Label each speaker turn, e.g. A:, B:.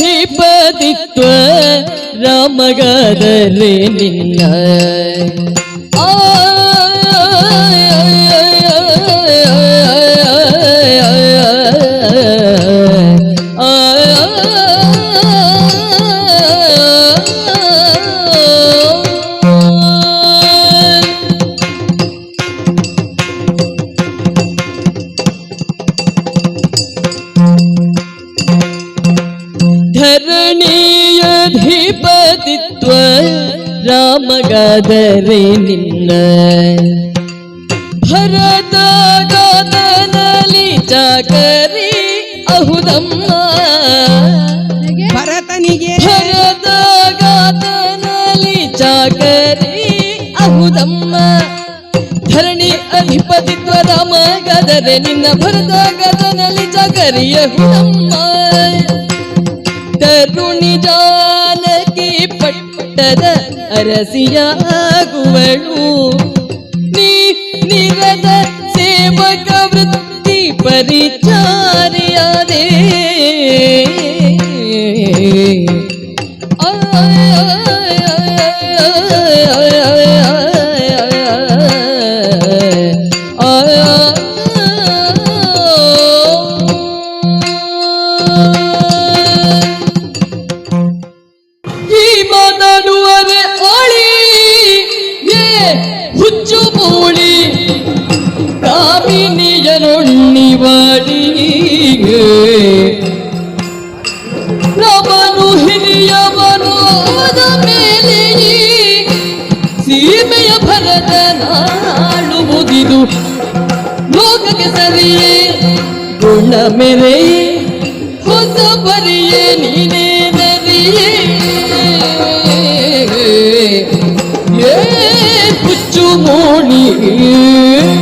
A: ಧರಣಿಯಧಿಪತಿತ್ವ ರಾಮಗಾದರೆ ನಿನ್ನ ಆ ಧರಣಿಯಧಿಪತಿತ್ವ ರಾಮಗಾದರೆ ನಿನ್ನ ಭರತಗಾದನಲಿ ಚಾಕರಿ ಅಹುದಮ್ಮ
B: ಭರತನಿಗೆ
A: ಭರತಗಾದನಲಿ ಚಾಕರಿ ಅಹುದಮ್ಮ ಧರಣಿ ಅಧಿಪತಿತ್ವ ರಾಮಗಾದರೆ ನಿನ್ನ ಭರತಗಾದನಲಿ ಚಾಕರಿ ಅಹುದಮ್ಮ ತರುಣಿ ಜಾನಕಿ വിട്ടത് അരസിയാകുവളൂ. നീ നിരത സേവക വൃത്തി പരിചാരിയാതേ ಹುಚ್ಚು ಪೂಳಿ ಕಾಮಿನಿಯ ನೊಣ್ಣಿವಾಡಿ ರಾಮನು ಹಿರಿಯವನು ಆದ ಮೇಲೆ ಸೀಮೆಯ ಭರತ ನಾಳುವುದಿದು ಲೋಕಕ್ಕೆ ಸರಿಯೇ. ಗುಣ ಮೇಲೆ ಹೊಸ ಬರಿಯೇ ನೀನೇ. 你。